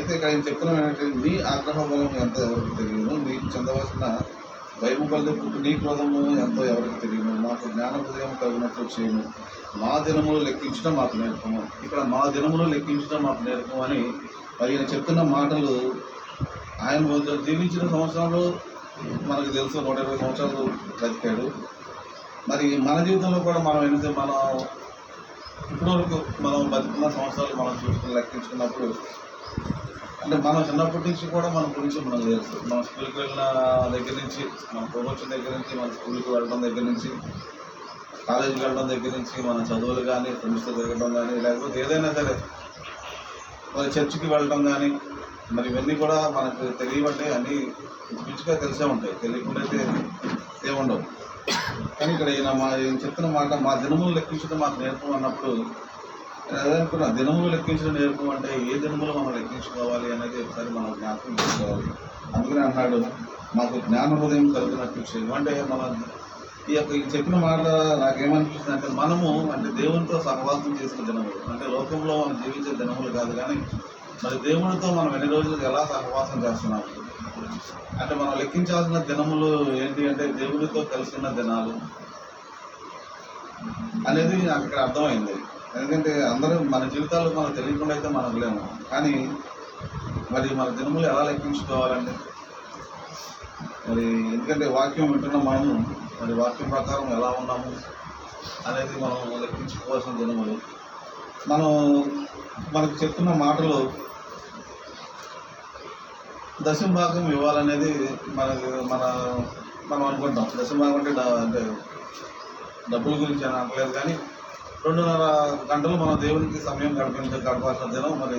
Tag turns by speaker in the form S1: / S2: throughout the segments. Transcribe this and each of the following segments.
S1: అయితే ఇక్కడ ఆయన చెప్తున్నాం ఏంటంటే నీ ఆగ్రహ బలం ఎవరికి తెలియదు. నీకు చెందవలసిన వైభవల్లి పుట్టి నీ క్రోధము ఎంతో ఎవరికి తెలియదు. మాకు జ్ఞాన హృదయం కలిగినట్లు చేయము మా దినములు లెక్కించడం మాకు నేర్పము. ఇక్కడ మా దినములు లెక్కించడం మాకు నేర్పము అని ఆయన చెప్తున్న మాటలు ఆయన జీవించిన సంవత్సరాలు మనకు తెలుసు నూట ఇరవై సంవత్సరాలు బ్రతికాడు. మరి మన జీవితంలో కూడా మనం ఏంటంటే మనం ఇప్పటివరకు మనం బతుకున్న సంవత్సరాలు మనం చూసుకుని లెక్కించుకున్నప్పుడు అంటే మనం చిన్నప్పటి నుంచి కూడా మన గురించి మనకు తెలుసు మన స్కూల్కి వెళ్ళిన దగ్గర నుంచి మన ప్రమోషన్ దగ్గర నుంచి మన స్కూల్కి వెళ్ళడం దగ్గర నుంచి కాలేజీకి వెళ్ళడం దగ్గర నుంచి మన చదువులు కానీ ఫ్రెండ్స్తో తిరగడం కానీ లేకపోతే ఏదైనా సరే మరి చర్చికి వెళ్ళడం కానీ మరి ఇవన్నీ కూడా మనకు తెలియబట్టే అన్నీ పిచ్చిగా తెలిసే ఉంటాయి. తెలియకుండా అయితే ఏముండవు కానీ ఇక్కడ ఈయన మా చెప్తున్న మాట మా దినములు లెక్కించడం మాకు నేర్పం అన్నప్పుడు నేను అదే అనుకున్నా దినములు లెక్కించడం నేర్పమంటే ఏ దినములు మనం లెక్కించుకోవాలి అనేది ఒకసారి మనం జ్ఞాపకం చేసుకోవాలి. అందుకని అన్నాడు మాకు జ్ఞాన హృదయం కలిగినట్టు చేయడం అంటే మన ఈ యొక్క ఈ చెప్పిన మాట నాకేమనిపిస్తుంది అంటే మనము అంటే దేవునితో సహవాసం చేసిన దినములు. అంటే లోకంలో మనం జీవించే దినములు కాదు కానీ మరి దేవునితో మనం ఎన్ని రోజులు ఎలా సహవాసం చేస్తున్నాం అంటే మనం లెక్కించాల్సిన దినములు ఏంటి అంటే దేవునితో కలిసిన దినాలు అనేది నాకు ఇక్కడ అర్థమైంది. ఎందుకంటే అందరూ మన జీవితాల్లో మనకు తెలియకుండా అయితే మనకు లేము. కానీ మరి మన దినములు ఎలా లెక్కించుకోవాలంటే మరి ఎందుకంటే వాక్యం వింటున్న మనము మరి వాక్యం ప్రకారం ఎలా ఉన్నాము అనేది మనం లెక్కించుకోవాల్సిన దినములు మనం మనకు చెప్తున్న మాటలు దశంభాగం ఇవ్వాలనేది మనకు మన మనం అనుకుంటాం. దశంభాగం అంటే అంటే డబ్బుల గురించి అని అనట్లేదు కానీ రెండున్నర గంటలు మన దేవునికి సమయం గడిపించ గడపాల్సిన దినం మరి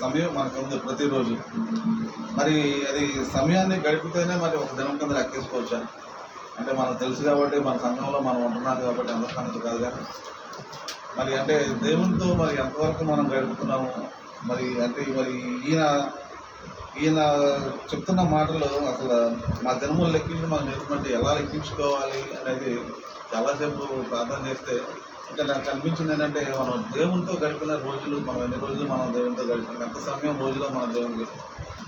S1: సమయం మనకు ఉంది ప్రతిరోజు. మరి అది సమయాన్ని గడిపితేనే మరి ఒక దినం కింద లెక్కేసుకోవచ్చా? అంటే మనకు తెలుసు కాబట్టి మన సంఘంలో మనం ఉంటున్నాం కాబట్టి అందరూ కాదు కానీ మరి అంటే దేవునితో మరి ఎంతవరకు మనం గడుపుతున్నాము? మరి అంటే మరి ఈయన ఈయన చెప్తున్న మాటలు అసలు మా దినములు లెక్కించి మనం నేర్చుకుంటే ఎలా లెక్కించుకోవాలి అనేది చాలాసేపు ప్రార్థన చేస్తే ఇంకా నాకు కనిపించింది ఏంటంటే మనం దేవునితో గడిపిన రోజులు మనం ఎన్ని రోజులు మనం దేవునితో గడిపిన ఎంత సమయం రోజులో మన దేవునికి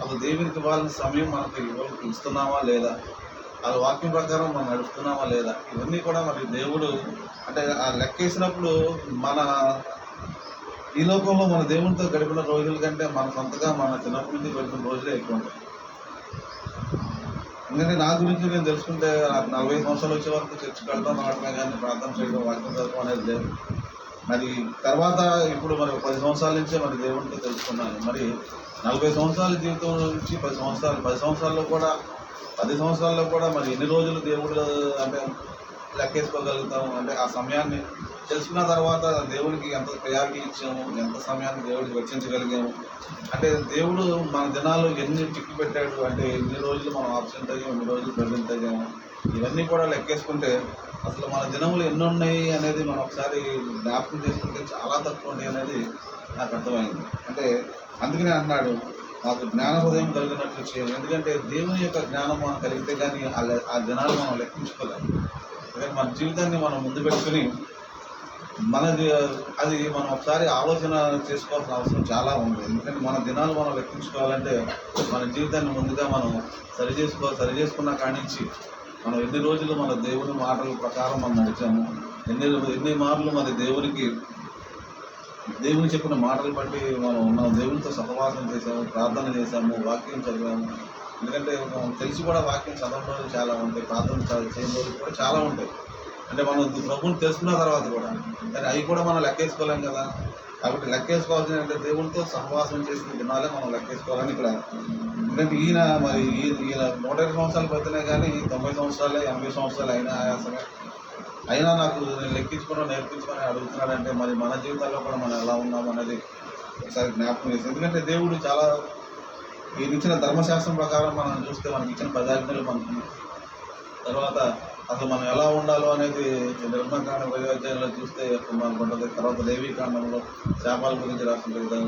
S1: అసలు దేవునికి ఇవ్వాల్సిన సమయం మనకు ఇవ్వ ఇస్తున్నామా లేదా? ఆ వాక్యం ప్రకారం మనం నడుస్తున్నామా లేదా? ఇవన్నీ కూడా మరి దేవుడు అంటే ఆ లెక్కేసినప్పుడు మన ఈ లోకంలో మన దేవునితో గడిపిన రోజుల కంటే మన సొంతగా మన చిన్నప్పటి నుంచి గడిపిన రోజులే ఎక్కువ ఉంటాయి. ఎందుకంటే నా గురించి నేను తెలుసుకుంటే నాకు నలభై సంవత్సరాలు వచ్చే వరకు చర్చి కడతాం రావడమే కానీ ప్రార్థన చేయడం వాక్యం చదవడం అనేది లేదు. మరి తర్వాత ఇప్పుడు మరి పది సంవత్సరాల నుంచే మరి దేవునితో తెలుసుకున్నాను. మరి నలభై సంవత్సరాల జీవితం నుంచి పది సంవత్సరాలు పది సంవత్సరాల్లో కూడా పది సంవత్సరాల్లో కూడా మరి ఎన్ని రోజులు దేవుడు అంటే లెక్కేసుకోగలుగుతాము. అంటే ఆ సమయాన్ని తెలుసుకున్న తర్వాత దేవునికి ఎంత ప్రయారిటీ ఇచ్చాము ఎంత సమయాన్ని దేవుడికి వెచ్చించగలిగాము. అంటే దేవుడు మన దినాలు ఎన్ని టిక్కి పెట్టాడు అంటే ఎన్ని రోజులు మనం ఆబ్సెంట్ అయ్యాము ఎన్ని రోజులు ప్రజెంట్ అయ్యాము ఇవన్నీ కూడా లెక్కేసుకుంటే అసలు మన దినములు ఎన్ని ఉన్నాయి అనేది మనం ఒకసారి జ్ఞాపకం చేసుకుంటే చాలా తక్కువ ఉన్నాయి అనేది నాకు అర్థమైంది. అంటే అందుకనే అన్నాడు మాకు జ్ఞాన హృదయం కలిగినట్లు చేయాలి ఎందుకంటే దేవుని యొక్క జ్ఞానం మనం కలిగితే కానీ ఆ దినాలు మనం లెక్కించుకోలేము. మన జీవితాన్ని మనం ముందు పెట్టుకుని మన అది మనం ఒకసారి ఆలోచన చేసుకోవాల్సిన అవసరం చాలా ఉంది. ఎందుకంటే మన దినాలు మనం లెక్కించుకోవాలంటే మన జీవితాన్ని ముందుగా మనం సరి చేసుకో సరి చేసుకున్న కానించి మనం ఎన్ని రోజులు మన దేవుని మాటల ప్రకారం మనం నడిచాము ఎన్ని ఎన్ని మార్లు మన దేవునికి దేవుని చెప్పిన మాటలు బట్టి మనం మనం దేవునితో సహవాసం చేసాము ప్రార్థన చేసాము వాక్యం చదివాము ఎందుకంటే మనం తెలిసి కూడా వాక్యం చదవడం చాలా ఉంటాయి ప్రార్థన చేయడం చేయని కూడా చాలా ఉంటాయి. అంటే మనం ప్రభుని తెలుసుకున్న తర్వాత కూడా కానీ అవి కూడా మనం లెక్కేసుకోలేం కదా. కాబట్టి లెక్కేసుకోవాల్సిన అంటే దేవునితో సహవాసం చేసిన దినాలే మనం లెక్కేసుకోవాలని ఇక్కడ ఎందుకంటే ఈయన మరి ఈయన నూట ఇరవై సంవత్సరాలు పెద్దనే కానీ తొంభై సంవత్సరాలు ఎనభై సంవత్సరాలు అయినా ఆయాసమే అయినా నాకు నేను లెక్కించుకోవడం నేర్పించుకొని అడుగుతున్నాడంటే మరి మన జీవితాల్లో కూడా మనం ఎలా ఉన్నాం అనేది ఒకసారి జ్ఞాపకం చేసి ఎందుకంటే దేవుడు చాలా ఈయన ఇచ్చిన ధర్మశాస్త్రం ప్రకారం మనం చూస్తే మనకి ఇచ్చిన పదార్థాలు మనకి. తర్వాత అసలు మనం ఎలా ఉండాలో అనేది నిర్మకాండ వైరాజ్యాల్లో చూస్తే మనకు ఉంటుంది తర్వాత దేవీకాండంలో శాపాల గురించి రాస్తుంటుంది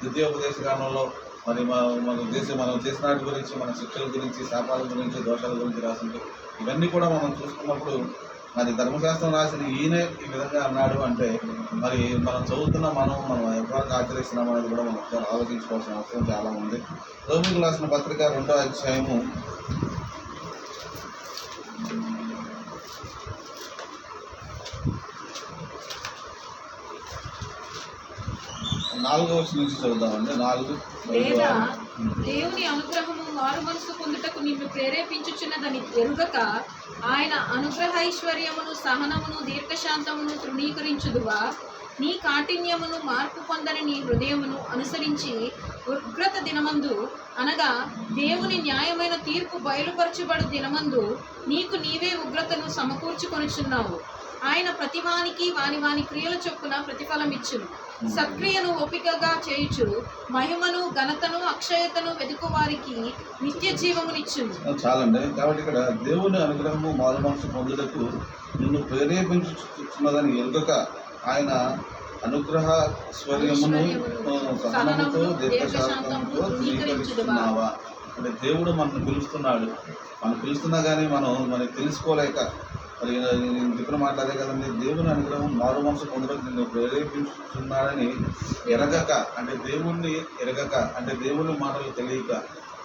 S1: ద్వితీయోపదేశ కాండంలో మరి మనం మన మనం చేసిన వాటి గురించి మన శిక్షల గురించి శాపాల గురించి దోషాల గురించి రాస్తుంటాయి ఇవన్నీ కూడా మనం చూసుకున్నప్పుడు మరి ధర్మశాస్త్రం రాసిన ఈయనే ఈ విధంగా అన్నాడు అంటే మరి మనం చదువుతున్న మనం మనం ఎవరికి ఆచరిస్తున్నాం అనేది కూడా మనం ఒకసారి ఆలోచించుకోవాల్సిన అవసరం చాలా ఉంది. రోమిలకు రాసిన పత్రిక రెండో అధ్యాయము. నాలుగో వచ్చిన నుంచి చదువుదామండి. నాలుగు
S2: లేదా. దేవుని అనుగ్రహము మారు మనసు పొందుటకు నిన్ను ప్రేరేపించుచున్నదని ఎరుగక ఆయన అనుగ్రహైశ్వర్యమును సహనమును దీర్ఘశాంతమును తృణీకరించుదువా? నీ కాఠిన్యమును మార్పు పొందని నీ హృదయమును అనుసరించి ఉగ్రత దినమందు అనగా దేవుని న్యాయమైన తీర్పు బయలుపరచబడు దినమందు నీకు నీవే ఉగ్రతను సమకూర్చుకొనుచున్నావు. ఆయన ప్రతివానికి వాని వాని క్రియల చొప్పున ప్రతిఫలమిచ్చును. సక్రియను ఓపికగా చేయుచు మహిమను ఘనతను అక్షయతను వెదుకు వారికి నిత్య జీవమునిచ్చును.
S1: చాలండి. కాబట్టి ఇక్కడ దేవుని అనుగ్రహము మారు మనసు పొందుటకు నిన్ను ప్రేరేపించుచున్నదని ఎరుగక ఆయన అనుగ్రహ స్వర్యమును సహనముతో దీర్ఘశాంతంతో ధృవీకరిస్తున్నావా అంటే దేవుడు మనల్ని పిలుస్తున్నాడు. మనం పిలుస్తున్నా కానీ మనం మనకి తెలుసుకోలేక మరి నేను ఇప్పుడు మాట్లాడే కదండి దేవుని అనుగ్రహం మారు మనసు పొందడం నిన్ను ప్రేరేపిస్తున్నాడని ఎరగక అంటే దేవుణ్ణి ఎరగక అంటే దేవుని మాటలు తెలియక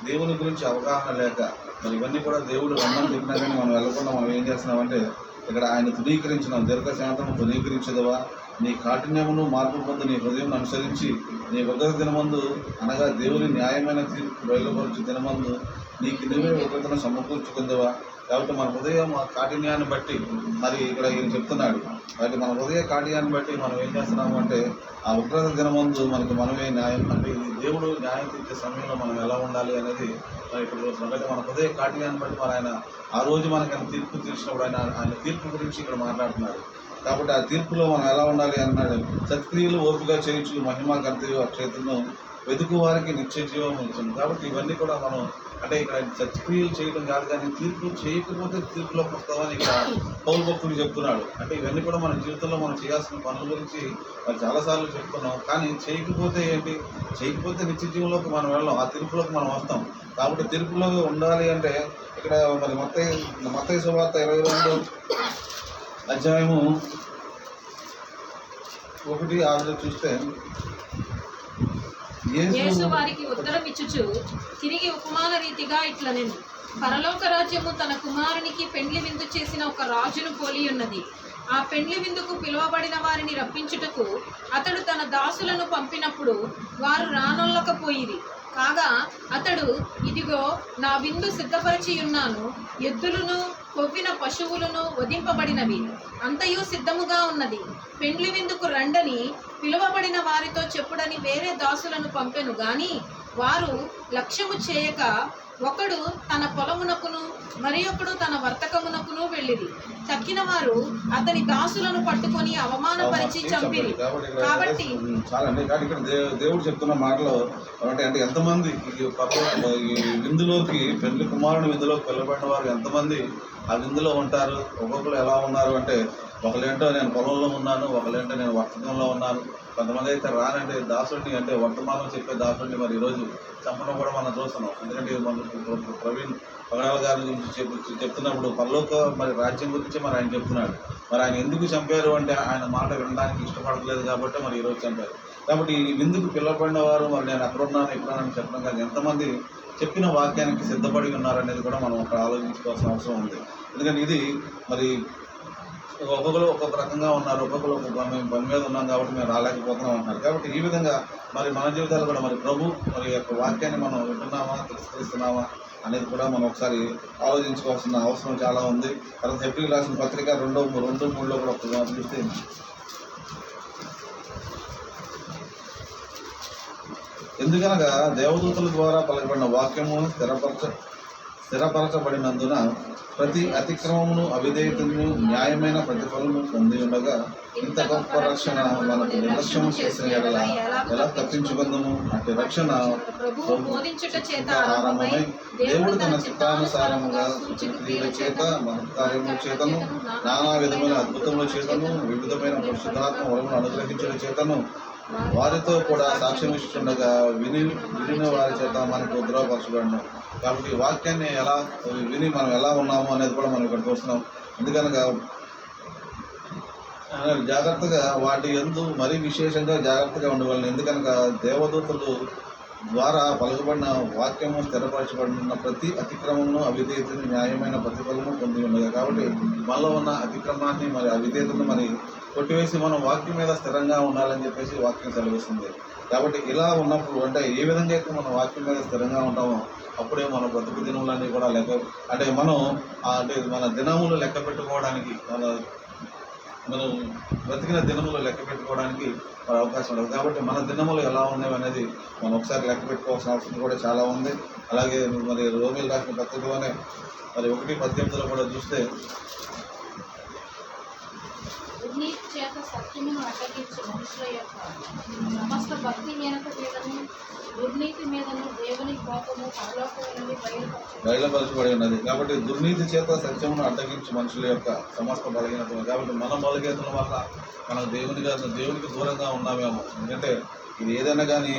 S1: దేవుని గురించి అవగాహన లేక మరి ఇవన్నీ కూడా దేవుడు రమ్మని చెప్పినా కానీ మనం వెళ్ళకుండా మనం ఏం చేస్తున్నామంటే ఇక్కడ ఆయన తునీకరించిన దీర్ఘశాంతము తునీకరించదవా నీ కాఠిన్యమును మార్పు పొంది నీ హృదయం అనుసరించి నీ ఉగ్రత దినమందు అనగా దేవుని న్యాయమైన తీర్పు బయలుపరచు దినమందు నీకు నువ్వే ఉగ్రతను సమకూర్చుకుందవా? కాబట్టి మన హృదయం కాఠిన్యాన్ని బట్టి మరి ఇక్కడ ఈయన చెప్తున్నాడు. కాబట్టి మన హృదయ కాఠిన్యాన్ని బట్టి మనం ఏం చేస్తున్నాము అంటే ఆ ఉగ్రత దినమందు మనకి మనమే న్యాయం అంటే ఇది దేవుడు న్యాయం తీర్చే సమయంలో మనం ఎలా ఉండాలి అనేది మరి ఇప్పుడు చూస్తున్నాం కాబట్టి మన హృదయ కాఠిన్యాన్ని బట్టి మరి ఆయన ఆ రోజు మనకి ఆయన తీర్పు తీర్చినప్పుడు ఆయన ఆయన తీర్పు గురించి ఇక్కడ మాట్లాడుతున్నాడు. కాబట్టి ఆ తీర్పులో మనం ఎలా ఉండాలి అన్నాడు. సత్క్రియలు ఓపిక చేయొచ్చు మహిమ గంతయు అక్షయతను వెతుకు వారికి నిత్య జీవం ఉంటుంది కాబట్టి ఇవన్నీ కూడా మనం అంటే ఇక్కడ చర్చక్రియలు చేయడం కాదు కానీ తీర్పు చేయకపోతే తీర్పులోకి వస్తామని ఇక్కడ పౌరు భక్తుడు చెప్తున్నాడు. అంటే ఇవన్నీ కూడా మన జీవితంలో మనం చేయాల్సిన పనుల గురించి మరి చాలాసార్లు చెప్తున్నాం. కానీ చేయకపోతే ఏంటి? చేయకపోతే నిత్య జీవంలోకి మనం వెళ్ళాం. ఆ తీర్పులోకి మనం వస్తాం. కాబట్టి తీర్పులో ఉండాలి అంటే ఇక్కడ మరి మొత్తం మొత్తం శుభార్త ఇరవై రెండు అధ్యాయము ఒకటి ఆరులో చూస్తే
S2: యేసు వారికి ఉత్తరం ఇచ్చుచు తిరిగి ఉపమాన రీతిగా ఇట్లా నేను పరలోక రాజ్యము తన కుమారునికి పెండ్లి విందు చేసిన ఒక రాజును పోలి ఉన్నది. ఆ పెండ్లి విందుకు పిలువబడిన వారిని రప్పించుటకు అతడు తన దాసులను పంపినప్పుడు వారు రానొల్లకపోయిరి. కాగా అతడు ఇదిగో నా విందు సిద్ధపరిచి ఉన్నాను ఎద్దులను కొవ్విన పశువులను వధింపబడినవి. అంతయు సిద్ధముగా ఉన్నది. పెండ్లి విందుకు రండని పిలువబడిన వారితో చెప్పుడని వేరే దాసులను పంపెను గాని వారు లక్ష్యము చేయక ఒకడు తన పొలమునకును మరి ఒకడు తన వర్తకమునకును వెళ్ళిరి. తక్కిన వారు అతని దాసులను పట్టుకొని అవమానపరిచి చంపిరి. కాబట్టి
S1: ఇక్కడ దేవుడు చెప్తున్న మాటలు అంటే అంటే ఎంతమంది ఈ విందులోకి పెళ్ళి కుమారుని విందులోకి పిల్లబడిన వారు ఎంతమంది ఆ విందులో ఉంటారు? ఒక్కొక్కరు ఎలా ఉన్నారు? అంటే ఒకళ్ళేంటో నేను పొలంలో ఉన్నాను ఒకళ్ళేంటో నేను వర్తకంలో ఉన్నాను. కొంతమంది అయితే రానంటే దాసుడిని అంటే వర్తమానం చెప్పే దాసుడిని మరి ఈరోజు చంపడం కూడా మనం చూస్తున్నాం. ఎందుకంటే మన ప్రవీణ్ పగడాల గారి గురించి చెప్పు చెప్తున్నప్పుడు పల్లోక మరి రాజ్యం గురించి మరి ఆయన చెప్తున్నాడు. మరి ఆయన ఎందుకు చంపారు అంటే ఆయన మాట వినడానికి ఇష్టపడలేదు కాబట్టి మరి ఈరోజు చంపారు. కాబట్టి ఈ విందుకు వారు మరి నేను ఎక్కడున్నాను ఎక్కడున్నాను చెప్పడం కాదు. ఎంతమంది చెప్పిన వాక్యానికి సిద్ధపడి ఉన్నారనేది కూడా మనం అక్కడ ఆలోచించుకోవాల్సిన అవసరం ఉంది. ఎందుకంటే ఇది మరి ఒక్కొక్కరు ఒక్కొక్క రకంగా ఉన్నారు ఒక్కొక్కరు ఒక్కొక్క పని పని మీద ఉన్నాం కాబట్టి మేము రాలేకపోతున్నాం అంటున్నారు కాబట్టి ఈ విధంగా మరి మన జీవితాలు కూడా మరి ప్రభు మరి యొక్క వాక్యాన్ని మనం వింటున్నామా తిరస్కరిస్తున్నామా అనేది కూడా మనం ఒకసారి ఆలోచించుకోవాల్సిన అవసరం చాలా ఉంది. తర్వాత ఏప్రిల్ రాసిన పత్రిక రెండో రెండు మూడులో కూడా ఒకసారి చూస్తే ఎందుకనగా దేవదూతల ద్వారా పలకబడిన వాక్యము స్థిరపరచ స్థిరపరచబడినందున ప్రతి అతిక్రమమును అవిధేయతను న్యాయమైన ప్రతిఫలము పొంది ఉండగా ఇంత గొప్ప రక్షణ మనకు నిర్లక్ష్యము చేసిన ఎడల ఎలా తప్పించుకుందాము? అటు రక్షణ ఆరంభమై దేవుడు తన చిత్తానుసారముగా క్రియల చేత మహత్కార్యముల చేతను నానా విధమైన అద్భుతముల చేతను వివిధమైన పరిశుద్ధాత్మ వరమును అనుగ్రహించడం చేతను వారితో కూడా సాక్ష్యం ఇస్తుండగా విని విని వారి చేత మనకు ద్రోహపరచబడిన కాబట్టి వాక్యాన్ని ఎలా విని మనం ఎలా ఉన్నాము అనేది కూడా మనం ఇక్కడ చూస్తున్నాం. ఎందుకనగా జాగ్రత్తగా వాటి ఎందు మరీ విశేషంగా జాగ్రత్తగా ఉండవాలని ఎందుకనగా దేవదూతలు ద్వారా పలుకబడిన వాక్యము స్థిరపరచబడిన ప్రతి అతిక్రమము అవిధేయతని న్యాయమైన ప్రతిఫలము పొంది ఉన్నది. కాబట్టి మనలో ఉన్న అతిక్రమాన్ని మరి అవిధేయతను మరి కొట్టివేసి మనం వాక్యం మీద స్థిరంగా ఉండాలని చెప్పేసి వాక్యం సెలవిస్తుంది. కాబట్టి ఇలా ఉన్నప్పుడు అంటే ఏ విధంగా అయితే మనం వాక్యం మీద స్థిరంగా ఉంటామో అప్పుడే మన బ్రతుకు దినములన్నీ కూడా లెక్క అంటే మనం అంటే మన దినములు లెక్క పెట్టుకోవడానికి మన మనం బ్రతికిన దినములు లెక్క పెట్టుకోవడానికి మరి అవకాశం ఉండదు కాబట్టి మన దినములు ఎలా ఉన్నాయి అనేది మనం ఒకసారి లెక్క పెట్టుకోవాల్సిన అవసరం కూడా చాలా ఉంది. అలాగే మరి రోమిల్ రాసిన పత్రికలోనే మరి ఒకటి పద్దెనిమిదిలో కూడా చూస్తే
S2: దుర్నీతి చేత సత్యమును అడ్డగించు మనుషుల యొక్క సమస్త భక్తి హీనత మీదను దుర్నీతి మీదను దేవుని కోపము పరలోకము నుండి
S1: బయలుపరచబడి ఉన్నది. కాబట్టి దుర్నీతి చేత సత్యమును అడ్డగించి మనుషుల యొక్క సమస్త బలహీనత కాబట్టి మన బలహీనతల వల్ల మనం దేవుని గారి దేవునికి దూరంగా ఉన్నామేమో. ఎందుకంటే ఇది ఏదైనా కానీ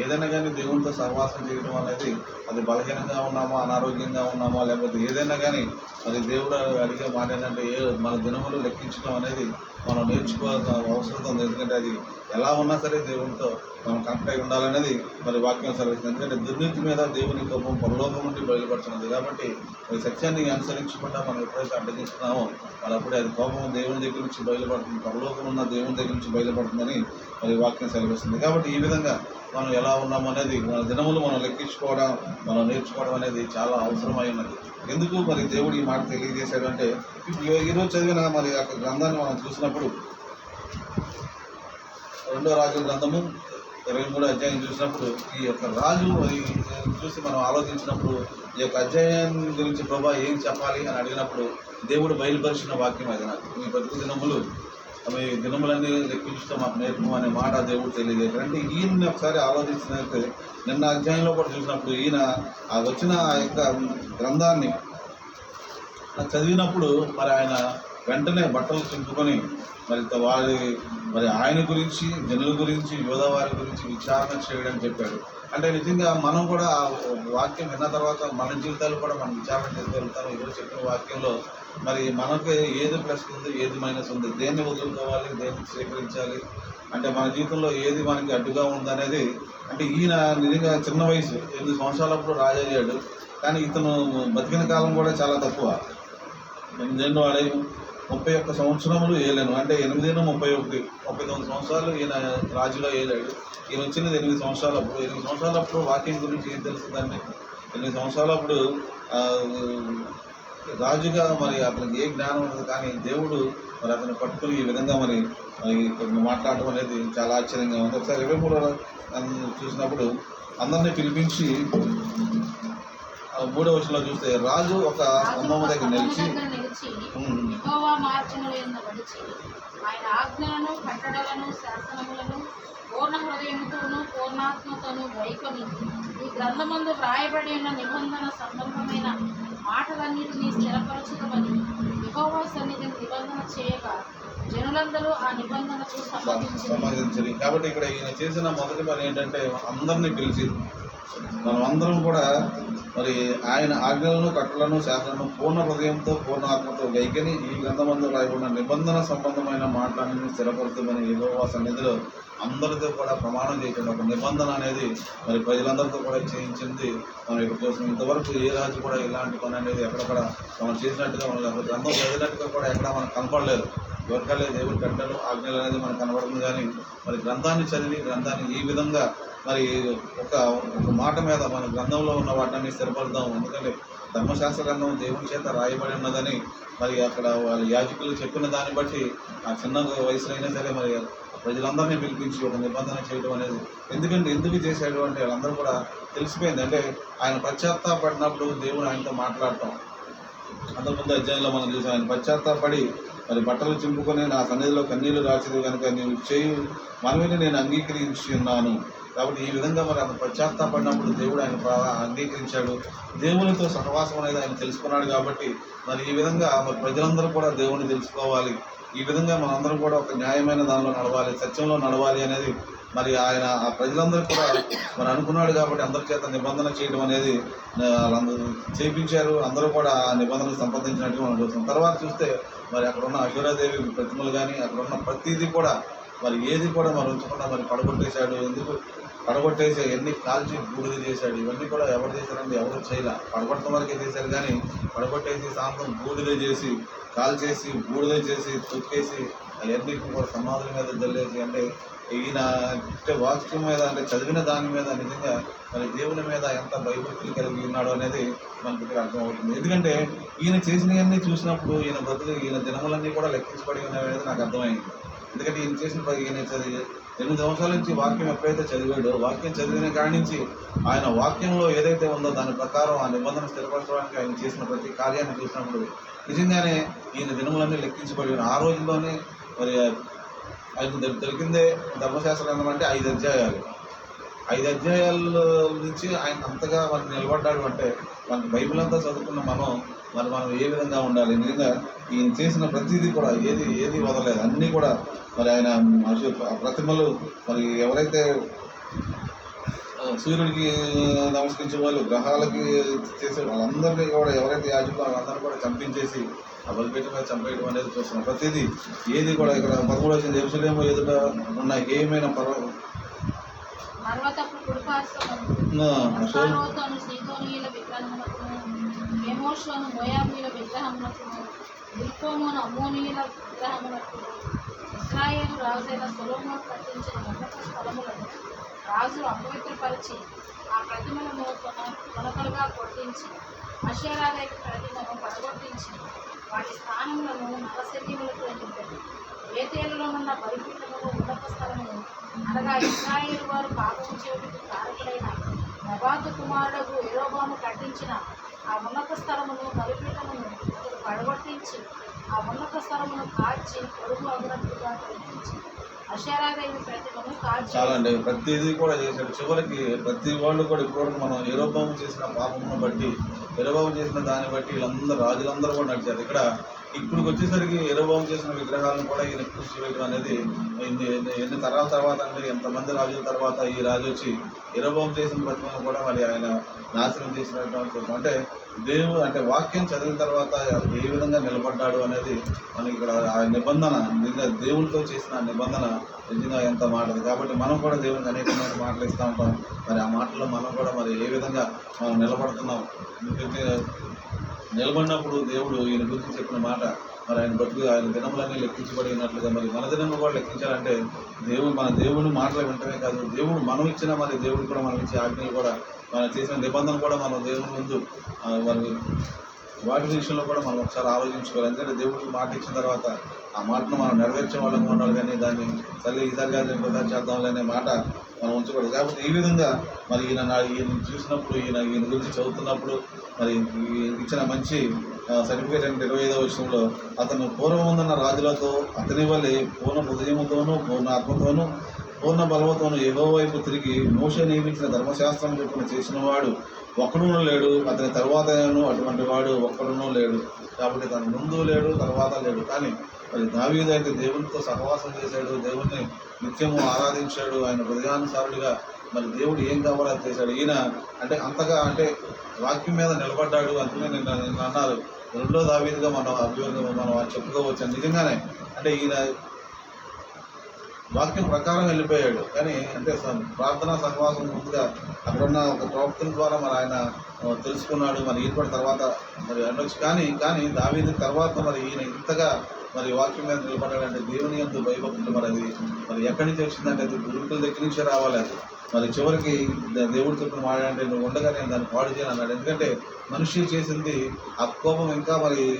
S1: ఏదైనా కానీ దేవునితో సహవాసం చేయడం అనేది అది బలహీనంగా ఉన్నామా అనారోగ్యంగా ఉన్నామా లేకపోతే ఏదైనా కానీ మరి దేవుడు అడిగే మాట ఏంటంటే ఏ మన దినములు లెక్కించడం అనేది మనం నేర్చుకోవాల్సిన అవసరం ఉంది. ఎందుకంటే అది ఎలా ఉన్నా సరే దేవునితో మనం కనెక్ట్ అయి ఉండాలనేది మరి వాక్యం సెలవిస్తుంది. ఎందుకంటే దుర్నీతి మీద దేవుని కోపం పరలోకం నుండి బయలుపడుతున్నది కాబట్టి మరి సత్యాన్ని అనుసరించకుండా మనం ఎప్పుడైతే అడ్డగిస్తున్నామో మరి అప్పుడే అది కోపం దేవుని దగ్గర నుంచి బయలుపడుతుంది. పరలోకం ఉన్న దేవుని దగ్గర నుంచి బయలుపడుతుందని మరి వాక్యం సెలవిస్తుంది. కాబట్టి ఈ విధంగా మనం ఎలా ఉన్నాం అనేది మన దినములు మనం లెక్కించుకోవడం మనం నేర్చుకోవడం అనేది చాలా అవసరమై ఉన్నది. ఎందుకు? మరి దేవుడి మాట తెలియజేశాడు అంటే ఈరోజు చదివిన మరి ఆ గ్రంథాన్ని మనం చూసినప్పుడు రెండో రాజు గ్రంథము ఇరవై మూడో అధ్యాయం చూసినప్పుడు ఈ యొక్క రాజు చూసి మనం ఆలోచించినప్పుడు ఈ యొక్క అధ్యాయం గురించి ప్రభా ఏం చెప్పాలి అని అడిగినప్పుడు దేవుడు బయలుపరిచిన వాక్యం అది నాకు. మీ ప్రతి దినములు మీ దినములన్నీ లెక్కించడం మాకు నేర్పు అనే మాట దేవుడు తెలియజేశాడు. అంటే ఈయన్ని ఒకసారి ఆలోచించినట్టు నిన్న అధ్యాయంలో కూడా చూసినప్పుడు ఈయన ఆ వచ్చిన ఆ యొక్క గ్రంథాన్ని చదివినప్పుడు మరి ఆయన వెంటనే బట్టలు చింపుకొని మరి వారి మరి ఆయన గురించి జనుల గురించి యోధ వారి గురించి విచారణ చేయడం చెప్పాడు. అంటే నిజంగా మనం కూడా ఆ వాక్యం విన్న తర్వాత మన జీవితాలు కూడా మనం విచారణ చేసుకోగలుగుతాం ఈరోజు చెప్పిన వాక్యంలో మరి మనకు ఏది ప్లస్ ఉంది ఏది మైనస్ ఉంది? దేన్ని వదులుకోవాలి దేన్ని స్వీకరించాలి? అంటే మన జీవితంలో ఏది మనకి అడ్డుగా ఉందనేది అంటే ఈయన నిజంగా చిన్న వయసు ఎనిమిది సంవత్సరాలప్పుడు రాజయ్యాడు. కానీ ఇతను బతికిన కాలం కూడా చాలా తక్కువ. ఎనిమిదేళ్ళు వాడే ముప్పై ఒక్క సంవత్సరములు ఏలేను అంటే ఎనిమిదేళ్ళు ముప్పై ఒకటి ముప్పై తొమ్మిది సంవత్సరాలు ఈయన రాజుగా ఏలాడు ఈయన వచ్చినది ఎనిమిది సంవత్సరాలప్పుడు ఎనిమిది సంవత్సరాలప్పుడు వాక్యం గురించి ఏం తెలుస్తుందండి ఎనిమిది సంవత్సరాలప్పుడు రాజుగా మరి అతనికి ఏ జ్ఞానం ఉండదు కానీ దేవుడు మరి అతను పట్టుకుని ఈ విధంగా మరి మరి మాట్లాడటం అనేది చాలా ఆశ్చర్యంగా ఉంది. ఒకసారి ఇరవై మూడో చూసినప్పుడు అందరినీ పిలిపించి ఆ, మూడో విషయంలో చూస్తే రాజు ఒక స్తంభం దగ్గర నిలిచి ఉమ్,
S2: యెహోవా మార్గముల యందు నడిచి ఆయన ఆజ్ఞలను కట్టడలను శాసనములను పూర్ణ హృదయముతోనూ పూర్ణాత్మతోనూ గైకొని ఈ గ్రంథమందు వ్రాయబడి ఉన్న నిబంధన సంబంధమైన మాటలన్నిటినీ స్థిరపరచుదమని యెహోవా సన్నిధిని నిబంధన చేయగా జనులందరూ ఆ నిబంధనకు సంబంధించి
S1: సంబంధించింది కాబట్టి ఇక్కడ ఈయన చేసిన మొదటి పని ఏంటంటే అందరినీ పిలిచి మనం అందరం కూడా మరి ఆయన ఆజ్ఞలను కట్టలను శాసనను పూర్ణ హృదయంతో పూర్ణ ఆత్మతో గైకని ఈ గ్రంథమందు రాయబడిన నిబంధన సంబంధమైన మాటలన్నీ స్థిరపడుతుందని ఏదో సన్నిధిలో అందరితో కూడా ప్రమాణం చేయకుండా ఒక నిబంధన అనేది మరి ప్రజలందరితో కూడా చేయించింది. మనం ఇక్కడ చూసిన ఇంతవరకు ఏ రాజు కూడా ఇలాంటి పని అనేది ఎక్కడ కూడా మనం చేసినట్టుగా మనం గ్రంథం చదివినట్టుగా కూడా ఎక్కడ మనకు కనపడలేదు. దొరకలేదు దేవుడు కట్టలు ఆజ్ఞలు అనేది మనకు కనబడుతుంది కానీ మరి గ్రంథాన్ని చదివి గ్రంథాన్ని ఈ విధంగా మరి ఒక ఒక మాట మీద మన గ్రంథంలో ఉన్న వాటిని స్థిరపడదాం ఎందుకంటే ధర్మశాస్త్ర గ్రంథం దేవుని చేత రాయబడి ఉన్నదని మరి అక్కడ వాళ్ళ యాజకులు చెప్పిన దాన్ని బట్టి ఆ చిన్న వయసులో అయినా సరే మరి ప్రజలందరినీ పిలిపించి ఒక నిబంధన చేయడం అనేది ఎందుకంటే ఎందుకు చేశాడు అంటే వాళ్ళందరూ కూడా తెలిసిపోయింది. అంటే ఆయన పశ్చాత్తాపడినప్పుడు దేవుడు ఆయనతో మాట్లాడటం. అంతకుముందు అధ్యాయంలో మనం చూసాం ఆయన పశ్చాత్తాపడి మరి బట్టలు చింపుకొని నా సన్నిధిలో కన్నీళ్ళు రాసేది కనుక నీవు చేయు. మనవిని నేను అంగీకరించి ఉన్నాను. కాబట్టి ఈ విధంగా మరి ఆయన పశ్చాత్తాపడినప్పుడు దేవుడు ఆయన అంగీకరించాడు. దేవునితో సహవాసం అనేది ఆయన తెలుసుకున్నాడు కాబట్టి మరి ఈ విధంగా మరి ప్రజలందరూ కూడా దేవుణ్ణి తెలుసుకోవాలి. ఈ విధంగా మనందరం కూడా ఒక న్యాయమైన దానిలో నడవాలి సత్యంలో నడవాలి అనేది మరి ఆయన ఆ ప్రజలందరూ కూడా మరి అనుకున్నాడు కాబట్టి అందరి చేత నిబంధన చేయడం అనేది వాళ్ళందరూ చేయించారు అందరూ కూడా ఆ నిబంధనలు సంపాదించినట్టుగా మనం చూస్తాం తర్వాత చూస్తే మరి అక్కడ ఉన్న అశ్వరాదేవి ప్రతిమలు కానీ అక్కడ ఉన్న ప్రతిదీ కూడా మరి ఏది కూడా మరి ఉంచకుండా మరి పడగొట్టేశాడు. ఎందుకు? పడగొట్టేసి ఎన్ని కాల్చి బూడిద చేశాడు. ఇవన్నీ కూడా ఎవరు చేశారండి? ఎవరు చేయలే. పడగొట్టడం వరకే చేశారు కానీ పడగొట్టేసి సాంతం బూడిద చేసి కాల్చేసి బూడిద చేసి తొక్కేసి అవన్నీ కూడా సమాధుల మీద జల్లేసి అంటే ఈయన అంటే వాక్యం మీద అంటే చదివిన దాని మీద నిజంగా మరి దేవుని మీద ఎంత భయభక్తులు కలిగి ఉన్నాడు అనేది మనకి ఇక్కడ అర్థమవుతుంది. ఎందుకంటే ఈయన చేసినవన్నీ చూసినప్పుడు ఈయన బ్రతుకు ఈయన దినములన్నీ కూడా లెక్కించబడి ఉన్నాయి అనేది నాకు అర్థమైంది. ఎందుకంటే ఈయన చేసిన ఈయన చదివి ఎనిమిది సంవత్సరాల నుంచి వాక్యం ఎప్పుడైతే చదివాడో వాక్యం చదివిన కాడి నుంచి ఆయన వాక్యంలో ఏదైతే ఉందో దాని ప్రకారం ఆ నిబంధన స్థిరపరచడానికి ఆయన చేసిన ప్రతి కార్యాన్ని చూసినప్పుడు నిజంగానే ఈయన దినములన్నీ లెక్కించబడి ఆ రోజుల్లోనే మరి ఆయన దొరికిందే ధర్మశాస్త్రం అంటే ఐదు అధ్యాయాలు. ఐదు అధ్యాయాల నుంచి ఆయన అంతగా మనం నిలబడ్డాడు అంటే మనకి బైబిల్ అంతా చదువుకున్న మనం మరి మనం ఏ విధంగా ఉండాలి? నిజంగా ఈయన చేసిన ప్రతిదీ కూడా ఏది ఏది వదలలేదు. అన్నీ కూడా మరి ఆయన అశో- ప్రతిమలు మరి ఎవరైతే సూర్యుడికి నమస్కరించే వాళ్ళు గ్రహాలకి చేసే వాళ్ళందరినీ కూడా ఎవరైతే యాజకులు వాళ్ళందరూ కూడా చంపించేసి ఆ బలిపీఠం మీద చంపేయడం అనేది చూస్తున్నాం. ప్రతిదీ ఏది కూడా ఇక్కడ పదమూడు వచ్చింది ఎరుసలేమో ఎదుట ఉన్న ఏమైనా పర్వ
S2: ఇస్రాయేలు రాజైన సొలోమోన్ కట్టించిన ఉన్నత స్థలములను రాజు అపవిత్రపరిచి ఆ ప్రతిమలను కొన- కొనకలుగా కొట్టించి అషేరాదేవి ప్రతిమను పడగొట్టించి వాటి స్థానములను నరశల్యములతో నింపారు ఉన్న బలిపీఠమును ఉన్నత స్థలమును అనగా ఇస్రాయేలు వారు పాపం చేయుటకు కారకుడైన నబాతు కుమారుడు ఎరోబాము కట్టించిన ఆ ఉన్నత స్థలమును బలిపీఠమును అతడు పడగొట్టించి ఆ ఉన్నత స్థలమును కాల్చి పొడుగు అగునట్లుగా కల్పించి చాలా
S1: అండి ప్రతిదీ కూడా చేశాడు చివరికి ప్రతి వాళ్ళు కూడా ఇప్పుడు మనం ఏరోభావం చేసిన పాపమును బట్టి ఏరోభావం చేసిన దాన్ని బట్టి వీళ్ళందరూ రాజులందరూ కూడా నడిచారు. ఇక్కడ ఇప్పుడు వచ్చేసరికి ఏరోభావం చేసిన విగ్రహాలను కూడా ఈయన కూర్చోవేయడం అనేది ఎన్ని ఎన్ని- తరాల తర్వాత అంటే ఎంతమంది రాజుల తర్వాత ఈ రాజు వచ్చి ఏరోభావం చేసిన ప్రతిమను కూడా మరి ఆయన నాశనం చేసినటువంటి అంటే దేవుడు అంటే వాక్యం చదివిన తర్వాత ఏ విధంగా నిలబడ్డాడు అనేది మనకి ఇక్కడ ఆ నిబంధన నిజంగా దేవునితో చేసిన నిబంధన నిజంగా ఎంత మాటది. కాబట్టి మనం కూడా దేవునికి అనేకమైన మాటలు ఇస్తూ ఉంటాం. మరి ఆ మాటల్లో మనం కూడా మరి ఏ విధంగా మనం నిలబడుతున్నాం? నిలబడినప్పుడు దేవుడు ఈయన గురించి చెప్పిన మాట మరి ఆయన బతుకు ఆయన దినములన్నీ లెక్కించబడినట్లుగా మరి మన దినము కూడా లెక్కించాలంటే దేవుడు మన దేవుని మాటలు వింటమే కాదు. దేవుడు మనం ఇచ్చిన మరి దేవుడు కూడా మనం ఇచ్చే ఆజ్ఞలు కూడా మనం చేసిన నిబంధన కూడా మనం దేవుని ముందు మరి వాటి విషయంలో కూడా మనం ఒకసారి ఆలోచించుకోవాలి. ఎందుకంటే దేవుడికి మాట ఇచ్చిన తర్వాత ఆ మాటను మనం నెరవేర్చే వాళ్ళంగా ఉండాలి కానీ దాన్ని సరే ఈసారి కాదు ఇంకోసారి చేద్దాంలే అనే మాట మనం ఉంచకూడదు. కాబట్టి ఈ విధంగా మరి ఈయన ఈయన చూసినప్పుడు ఈయన ఈయన గురించి చదువుతున్నప్పుడు మరి ఇచ్చిన మంచి సర్టిఫికేట్ అంటే ఇరవై ఐదవ విషయంలో అతను పూర్వం ఉందన్న రాజులతో అతని వల్లే పూర్ణ హృదయముతోనూ పూర్ణ ఆత్మతోనూ పూర్ణ బలముతోనూ ఏవో వైపు తిరిగి మోష నియమించిన ధర్మశాస్త్రం చొప్పున చేసిన వాడు ఒక్కడునూ లేడు అతని తర్వాత అటువంటి వాడు ఒక్కడునూ లేడు. కాబట్టి తన ముందు లేడు తర్వాత లేడు. కానీ మరి దావీదు అయితే దేవునితో సహవాసం చేశాడు దేవుణ్ణి నిత్యము ఆరాధించాడు ఆయన హృదయానుసారుడిగా మరి దేవుడు ఏం కావాలో అది చేశాడు. ఈయన అంటే అంతగా అంటే వాక్యం మీద నిలబడ్డాడు అందుకనే నిన్న నిన్న అన్నారు. రెండో దావీదుగా మనం అభియోగం మనం చెప్పుకోవచ్చు నిజంగానే అంటే ఈయన వాక్యం ప్రకారం వెళ్ళిపోయాడు. కానీ అంటే ప్రార్థనా సహవాసం ముందుగా అక్కడున్న ఒక ప్రవక్తుల ద్వారా మరి ఆయన తెలుసుకున్నాడు. మరి ఈయన తర్వాత మరి అనొచ్చు. కానీ కానీ దావీది తర్వాత మరి ఈయన ఇంతగా మరి వాక్యం మీద నిలబడాలంటే దేవుని ఎందు భయభక్తులు మరి అది మరి ఎక్కడి నుంచి వచ్చిందంటే అది గురుకుల దగ్గర నుంచే రావాలి అది. మరి చివరికి దేవుడి దేవుడు చెప్పిన మాట అంటే నువ్వు ఉండగా నేను దాన్ని పాడు చేయను అన్నాడు. ఎందుకంటే మనిషి చేసింది ఆ కోపం ఇంకా మరి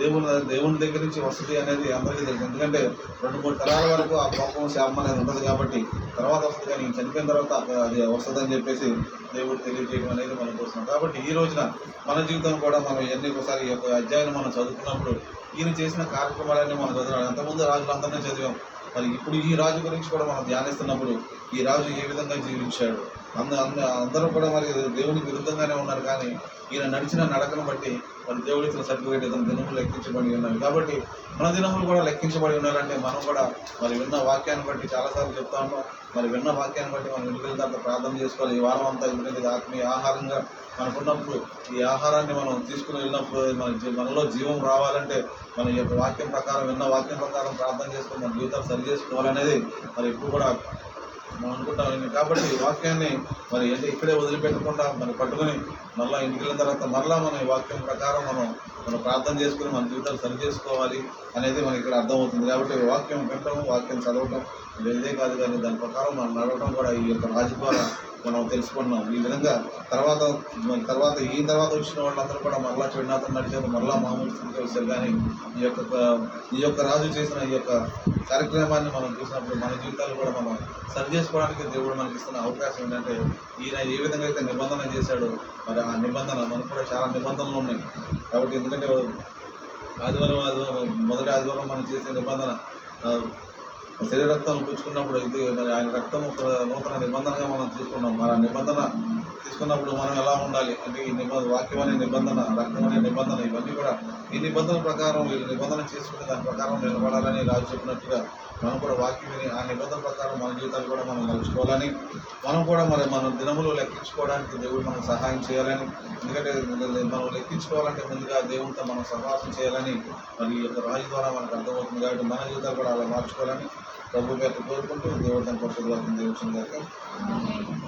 S1: దేవుని దేవుని దగ్గర నుంచి వస్తుంది అనేది అందరికీ తెలుసు. ఎందుకంటే రెండు మూడు తరాల వరకు ఆ కోపం శాపం అనేది ఉండదు కాబట్టి తర్వాత వస్తుంది కానీ చనిపోయిన తర్వాత అది- వస్తుందని చెప్పేసి దేవుడు తెలియజేయడం అనేది మనం చూస్తున్నాం. కాబట్టి ఈ రోజున మన జీవితం కూడా మనం ఎన్ని ఒకసారి అధ్యాయం మనం చదువుకున్నప్పుడు ఈయన చేసిన కార్యక్రమాలన్నీ మనం చదివాం అంతకుముందు రాజులందరినీ చదివాం. మరి ఇప్పుడు ఈ రాజు గురించి కూడా మనం ధ్యానిస్తున్నప్పుడు ఈ రాజు ఏ విధంగా జీవించాడు? అంద అందరూ కూడా మరి దేవునికి విరుద్ధంగానే ఉన్నారు కానీ ఈయన నడిచిన నడకను బట్టి మరి దేవుడు ఇచ్చిన సర్టిఫికేట్ ఇతని దినములు లెక్కించబడి ఉన్నవి కాబట్టి మన దినములు కూడా లెక్కించబడి ఉన్నారంటే మనం కూడా మరి విన్న వాక్యాన్ని బట్టి చాలాసార్లు చెప్తా ఉన్నాం. మరి విన్న వాక్యాన్ని బట్టి మనం ఇంటికి వెళ్తే ప్రార్థన చేసుకోవాలి. ఈ వారం అంతా ఎందుకంటే ఆత్మీయ ఆహారంగా మనకున్నప్పుడు ఈ ఆహారాన్ని మనం తీసుకుని వెళ్ళినప్పుడు మన మనలో జీవం రావాలంటే మన యొక్క వాక్యం ప్రకారం విన్న వాక్యం ప్రకారం ప్రార్థన చేసుకుని మన జీవితాలు సరి చేసుకోవాలనేది మరి ఇప్పుడు కూడా మనం అనుకుంటాం కాబట్టి వాక్యాన్ని మరి అంటే ఇక్కడే వదిలిపెట్టకుండా మరి పట్టుకొని మళ్ళీ ఇంటికి వెళ్ళిన తర్వాత మళ్ళీ మన ఈ వాక్యం ప్రకారం మనం మనం ప్రార్థన చేసుకుని మన జీవితాలు సరి చేసుకోవాలి అనేది మనకి ఇక్కడ అర్థమవుతుంది. కాబట్టి వాక్యం వినటం వాక్యం చదవటం ఇది ఇదే కాదు కానీ దాని ప్రకారం మనం నడవటం కూడా ఈ యొక్క రాజు ద్వారా మనం తెలుసుకున్నాం. ఈ విధంగా తర్వాత మన తర్వాత ఈ తర్వాత వచ్చిన వాళ్ళందరూ కూడా మరలా చెడునాథం నడిచారు. మరలా మామూలు స్థితికి వచ్చారు కానీ ఈ యొక్క ఈ యొక్క రాజు చేసిన ఈ యొక్క కార్యక్రమాన్ని మనం చూసినప్పుడు మన జీవితాలు కూడా మనం సరి చేసుకోవడానికి దేవుడు మనకి ఇస్తున్న అవకాశం ఏంటంటే ఈయన ఏ విధంగా అయితే నిబంధన చేశాడో మరి ఆ నిబంధన మనకు కూడా చాలా నిబంధనలు ఉన్నాయి. కాబట్టి ఎందుకంటే ఆదివారం ఆదివారం మొదటి ఆదివారం మనం చేసే నిబంధన శరీర రక్తం పుచ్చుకున్నప్పుడు ఇది మరి ఆయన రక్తం ఒక నూతన నిబంధనగా మనం తీసుకున్నాం. మరి ఆ నిబంధన తీసుకున్నప్పుడు మనం ఎలా ఉండాలి? అంటే ఈ నిబంధన వాక్యం అనే నిబంధన రక్తం అనే నిబంధన ఇవన్నీ కూడా ఈ నిబంధన ప్రకారం ఈ నిబంధన చేసుకునే దాని ప్రకారం నిలబడాలని రాజు చెప్పినట్టుగా మనం కూడా వాక్యం ఆ నిబంధన ప్రకారం మన జీవితాలు కూడా మనం నడుచుకోవాలని మనం కూడా మరి మన దినములు లెక్కించుకోవడానికి దేవుడు మనకు సహాయం చేయాలని ఎందుకంటే మనం లెక్కించుకోవాలంటే ముందుగా దేవునితో మనం సహవాసం చేయాలని మరి ఈ యొక్క రాజు ద్వారా మనకు అర్థమవుతుంది కాబట్టి మన జీవితాలు కూడా అలా మార్చుకోవాలని ప్రభు పేరు కోరుకుంటూ దేవుడు తన పరిశుద్ధ దేవుడు